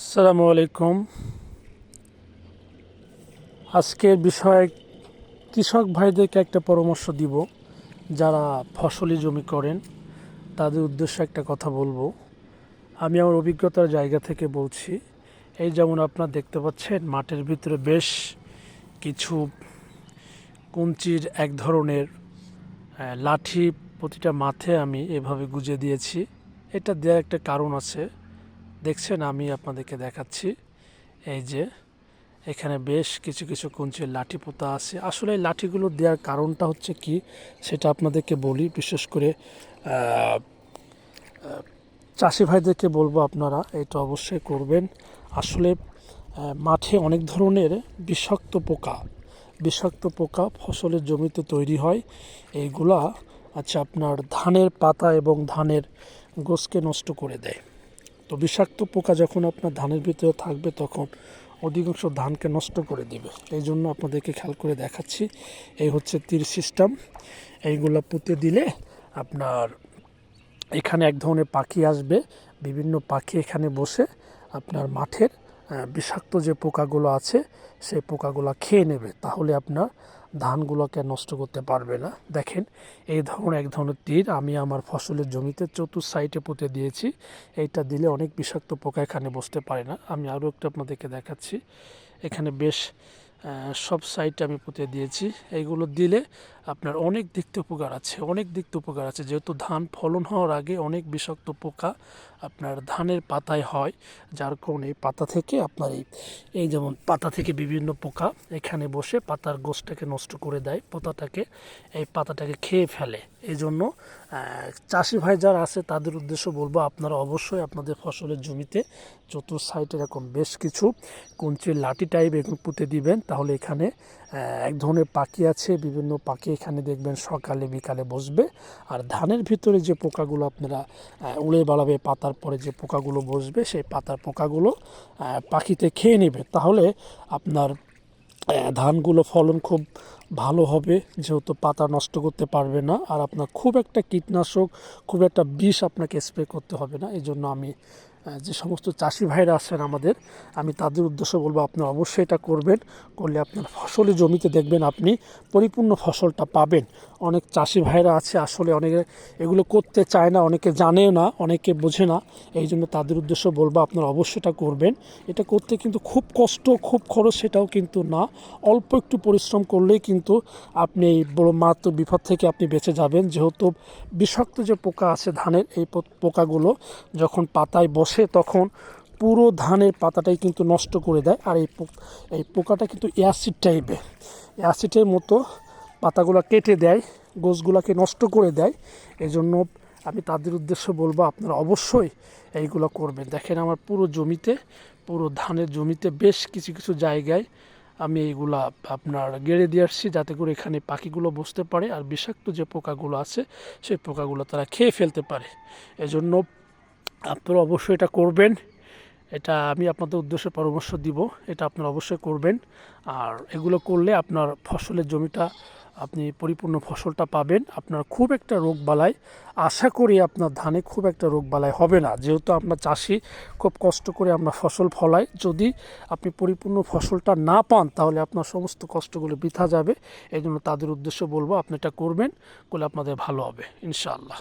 আসসালামু আলাইকুম। আজকের বিষয়ে কৃষক ভাইদেরকে একটা পরামর্শ দিব, যারা ফসলি জমি করেন, তাদের উদ্দেশ্যে একটা কথা বলব। আমি আমার অভিজ্ঞতার জায়গা থেকে বলছি, এই যেমন আপনারা দেখতে পাচ্ছেন, মাঠের ভিতরে বেশ কিছু কুঞ্চির এক ধরনের লাঠি প্রতিটা মাঠে আমি এভাবে গুজে দিয়েছি। এটা দেওয়ার একটা কারণ আছে। দেখছেন, আমি আপনাদেরকে দেখাচ্ছি। এই যে, এখানে বেশ কিছু কিছু কুঞ্চির লাঠি পোতা আছে। আসলে এই লাঠিগুলো দেওয়ার কারণটা হচ্ছে কি, সেটা আপনাদেরকে বলি, বিশেষ করে চাষি ভাইদেরকে বলব আপনারা, এটা অবশ্যই করবেন। আসলে মাঠে অনেক ধরনের বিষাক্ত পোকা বিষাক্ত পোকা ফসলের জমিতে তৈরি হয়। এইগুলা আচ্ছা আপনার ধানের পাতা এবং ধানের গোসকে নষ্ট করে দেয়। তো বিষাক্ত পোকা যখন আপনার ধানের ভিতরে থাকবে তখন অধিকাংশ ধানকে নষ্ট করে দিবে। এই জন্য আপনাদেরকে খেয়াল করে দেখাচ্ছি। এই হচ্ছে তীর সিস্টেম এইগুলো পুঁতে দিলে আপনার এখানে এক ধরনের পাখি আসবে। বিভিন্ন পাখি এখানে বসে আপনার মাঠের বিষাক্ত যে পোকাগুলো আছে, সেই পোকাগুলো খেয়ে নেবে। তাহলে আপনার ধানগুলোকে নষ্ট করতে পারবে না। দেখেন, এই ধরনের এক ধরনের তীর আমি আমার ফসলের জমিতে চতুর সাইডে পুঁতে দিয়েছি। এইটা দিলে অনেক বিষাক্ত পোকা এখানে বসতে পারে না। আমি আরও একটু আপনাদেরকে দেখাচ্ছি। এখানে বেশ সব সাইডে আমি পুঁতে দিয়েছি। এইগুলো দিলে আপনার অনেক দিক থেকে উপকার আছে, অনেক দিক থেকে উপকার আছে। যেহেতু ধান ফলন হওয়ার আগে অনেক বিষাক্ত পোকা আপনার ধানের পাতায় হয়, যার কারণে পাতা থেকে আপনার এই এই যেমন পাতা থেকে বিভিন্ন পোকা এখানে বসে পাতার গোছটাকে নষ্ট করে দেয়, পাতাটাকে, এই পাতাটাকে খেয়ে ফেলে। এই জন্য চাষি ভাই যারা আছে তাদের উদ্দেশ্য বলব আপনারা অবশ্যই আপনাদের ফসলের জমিতে চতুর সাইডে এরকম বেশ কিছু কুঞ্চির লাঠি টাইপ এগুলো পুঁতে দিবেন, তাহলে এখানে এক ধরনের পাখি আছে, বিভিন্ন পাখি এখানে দেখবেন সকালে, বিকালে বসবে। আর ধানের ভিতরে যে পোকাগুলো আপনারা উড়ে বাড়াবে, পাতার পরে যে পোকাগুলো বসবে, সেই পাতার পোকাগুলো পাখিতে খেয়ে নেবে। তাহলে আপনার ধানগুলো ফলন খুব ভালো হবে, যেহেতু পাতা নষ্ট করতে পারবে না আর আপনার খুব একটা কীটনাশক, খুব একটা বিষ আপনাকে স্প্রে করতে হবে না। এই জন্য আমি যে সমস্ত চাষি ভাইরা আছেন আমাদের, আমি তাদের উদ্দেশ্য বলব আপনি অবশ্যই এটা করবেন। করলে আপনার ফসলি জমিতে দেখবেন আপনি পরিপূর্ণ ফসলটা পাবেন। অনেক চাষি ভাইরা আছে, আসলে অনেকে এগুলো করতে চায় না, অনেকে জানেও না, অনেকে বোঝে না। এই জন্য তাদের উদ্দেশ্য বলব আপনারা অবশ্যই এটা করবেন। এটা করতে কিন্তু খুব কষ্ট, খুব খরচ, সেটাও কিন্তু না। অল্প একটু পরিশ্রম করলেই কিন্তু আপনি এই বড় মারাত্মক বিপদ থেকে আপনি বেঁচে যাবেন। যেহেতু বিষাক্ত যে পোকা আছে ধানের, এই পোকাগুলো যখন পাতায় বসে তখন পুরো ধানের পাতাটাই কিন্তু নষ্ট করে দেয়। আর এই এই পোকাটা কিন্তু অ্যাসিড টাইপের অ্যাসিডের মতো পাতাগুলো কেটে দেয়, গোছগুলোকে নষ্ট করে দেয়। এই জন্য আমি তাদের উদ্দেশ্যে বলব, আপনারা অবশ্যই এইগুলো করবেন। দেখেন আমার পুরো জমিতে, পুরো ধানের জমিতে বেশ কিছু কিছু জায়গায় আমি এইগুলা আপনার গেড়ে দিয়ে আসছি যাতে করে এখানে পাখিগুলো বসতে পারে আর বিষাক্ত যে পোকাগুলো আছে, সেই পোকাগুলো তারা খেয়ে ফেলতে পারে। এজন্য আপনারা অবশ্যই এটা করবেন। এটা আমি আপনাদের উদ্দেশ্যে পরামর্শ দিব। এটা আপনারা অবশ্যই করবেন। আর এগুলো করলে আপনার ফসলের জমিটা আপনি পরিপূর্ণ ফসলটা পাবেন। আপনার খুব একটা রোগ বালাই। আশা করি আপনার ধানে খুব একটা রোগ বালাই হবে না। যেহেতু আপনার চাষি খুব কষ্ট করে আমরা ফসল ফলাই। যদি আপনি পরিপূর্ণ ফসলটা না পান, তাহলে আপনার সমস্ত কষ্টগুলো বৃথা যাবে। এই জন্য তাদের উদ্দেশ্য বলব, আপনি এটা করবেন। করলে আপনাদের ভালো হবে, ইনশাআল্লাহ।